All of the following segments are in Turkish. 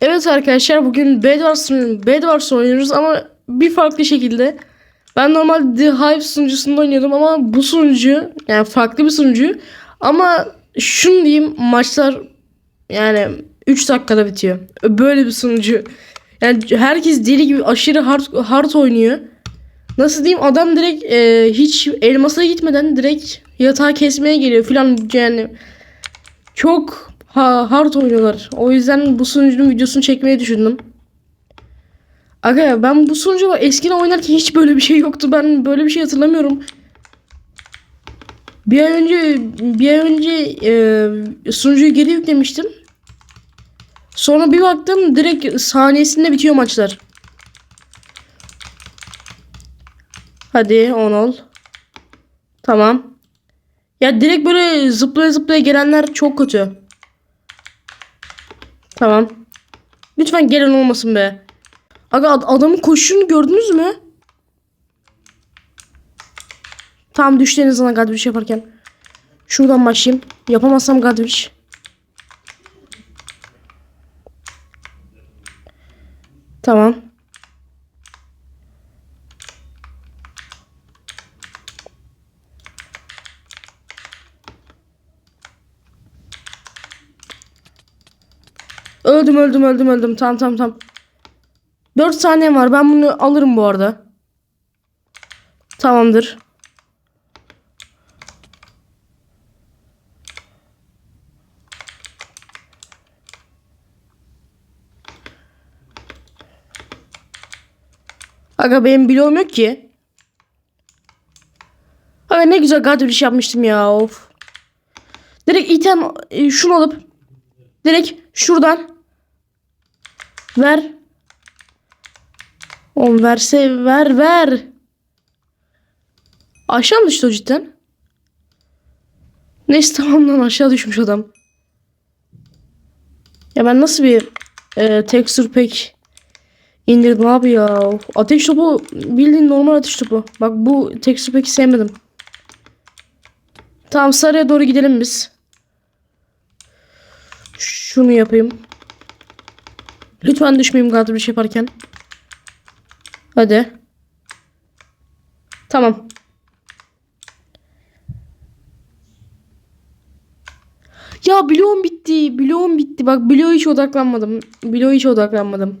Evet arkadaşlar bugün Bedwars, Bedwars oynuyoruz ama bir farklı şekilde. Ben normal The Hive sunucusunda oynuyordum ama bu sunucu yani farklı bir sunucu. Ama şunu diyeyim maçlar yani 3 dakikada bitiyor. Böyle bir sunucu. Yani herkes deli gibi aşırı hard, hard oynuyor. Nasıl diyeyim adam direkt e, hiç elmasa gitmeden direkt yatağı kesmeye geliyor filan yani. Çok ha, hard oynuyorlar. O yüzden bu sunucunun videosunu çekmeyi düşündüm. Aga ben bu sunucuda eskiden oynarken hiç böyle bir şey yoktu. Ben böyle bir şey hatırlamıyorum. Bir ay önce bir ay önce e, sunucuyu geri yüklemiştim. Sonra bir baktım direkt saniyesinde bitiyor maçlar. Hadi 10 ol. Tamam. Ya direkt böyle zıplaya zıplaya gelenler çok kötü. Tamam. Lütfen gelen olmasın be. Aga ad- adamın koşuşunu gördünüz mü? Tam düştü en azından Godwitch yaparken. Şuradan başlayayım. Yapamazsam Godwitch. Tamam. Öldüm öldüm öldüm öldüm. Tamam tamam tamam. 4 saniyem var. Ben bunu alırım bu arada. Tamamdır. Aga benim bloğum yok ki. Aga ne güzel gadriş yapmıştım ya of. Direkt item e, şunu alıp direkt şuradan ver. Oğlum verse ver ver. Aşağı mı düştü o cidden? Neyse tamam lan aşağı düşmüş adam. Ya ben nasıl bir e, texture pack indirdim abi ya. Ateş topu bildiğin normal ateş topu. Bak bu texture pack'i sevmedim. Tamam sarıya doğru gidelim biz. Şunu yapayım. Lütfen düşmeyeyim kadro bir şey yaparken. Hadi. Tamam. Ya bloğum bitti. Bloğum bitti. Bak bloğa hiç odaklanmadım. Bloğa hiç odaklanmadım.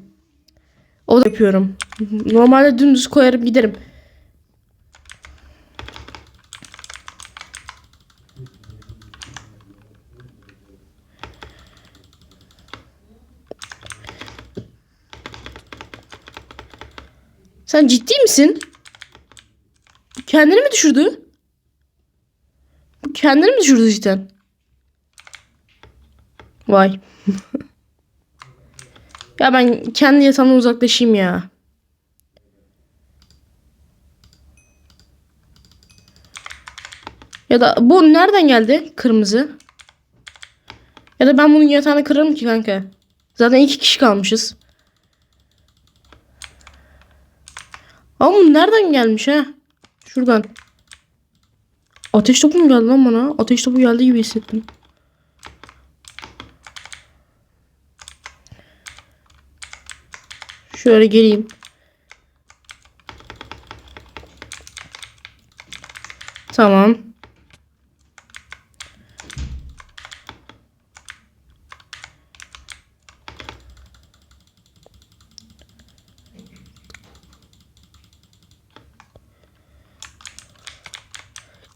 O da yapıyorum. Normalde dümdüz koyarım giderim. Sen ciddi misin? Kendini mi düşürdü? Kendini mi düşürdü cidden? Vay. ya ben kendi yatağımdan uzaklaşayım ya. Ya da bu nereden geldi? Kırmızı. Ya da ben bunun yatağını kırarım ki kanka. Zaten iki kişi kalmışız. Ama bu nereden gelmiş ha? Şuradan. Ateş topu mu geldi lan bana? Ateş topu geldi gibi hissettim. Şöyle geleyim. Tamam.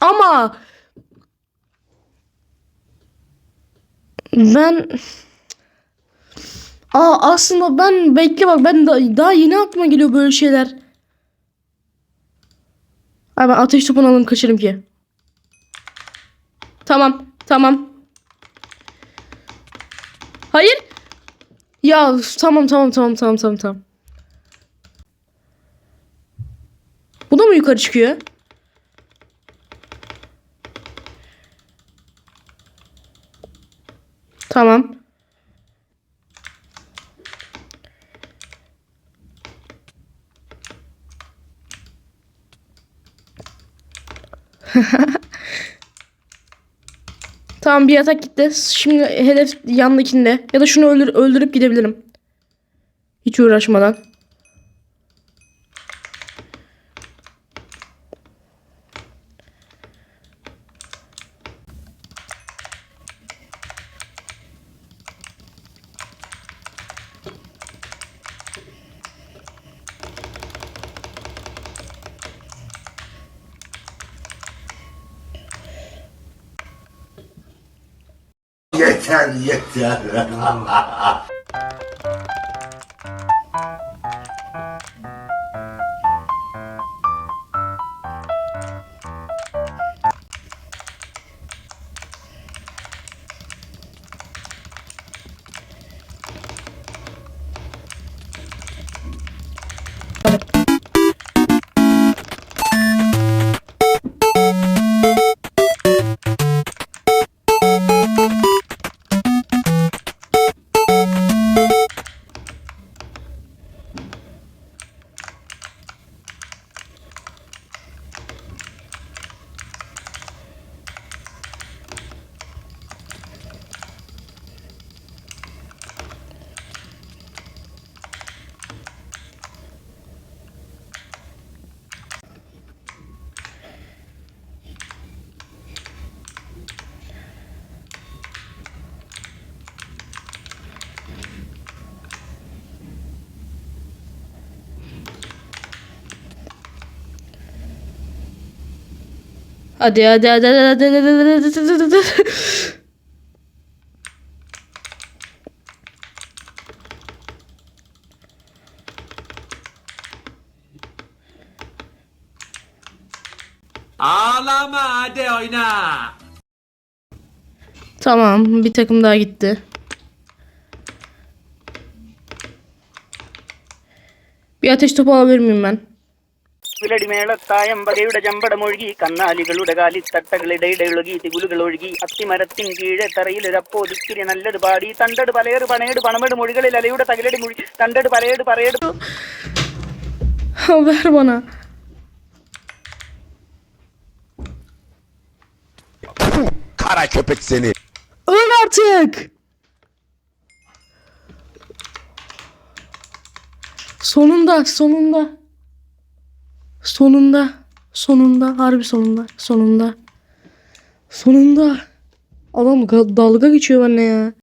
Ama ben Aa aslında ben bekle bak ben da, daha yeni aklıma geliyor böyle şeyler. Abi ben ateş topunu alayım kaçırım ki. Tamam tamam. Hayır. Ya tamam tamam tamam tamam tamam tamam. Bu da mı yukarı çıkıyor? Tamam. Tamam bir yatak gitti. Şimdi hedef yandakinde. Ya da şunu öldür öldürüp gidebilirim. Hiç uğraşmadan. 天样你也见人了 hadi hadi hadi hadi hadi hadi hadi hadi. Ağlama hadi oyna. Tamam bir takım daha gitti. Bir ateş topu alabilir miyim ben? വിലടിമേളത്തായം വകയുടെ ചമ്പടമൊഴുകി കന്നാലികളുടെ കാലിത്തട്ടകളിടയിടയൊഴുകി തികുലുകൾ ഒഴുകി അത്തിമരത്തിൻ കീഴെ തറയിലൊരപ്പോ ദിക്കിരി നല്ലത് പാടി തണ്ടട് പലയട് പണയട് പണമെട് മൊഴികളിൽ അലയുടെ തകിലടി മൊഴി തണ്ടട് പലയട് പറയേട് bana. Kara köpek seni. Öl artık. Sonunda, sonunda. Sonunda. Sonunda, harbi sonunda. Sonunda. Sonunda. Adam ga- dalga geçiyor benimle ya.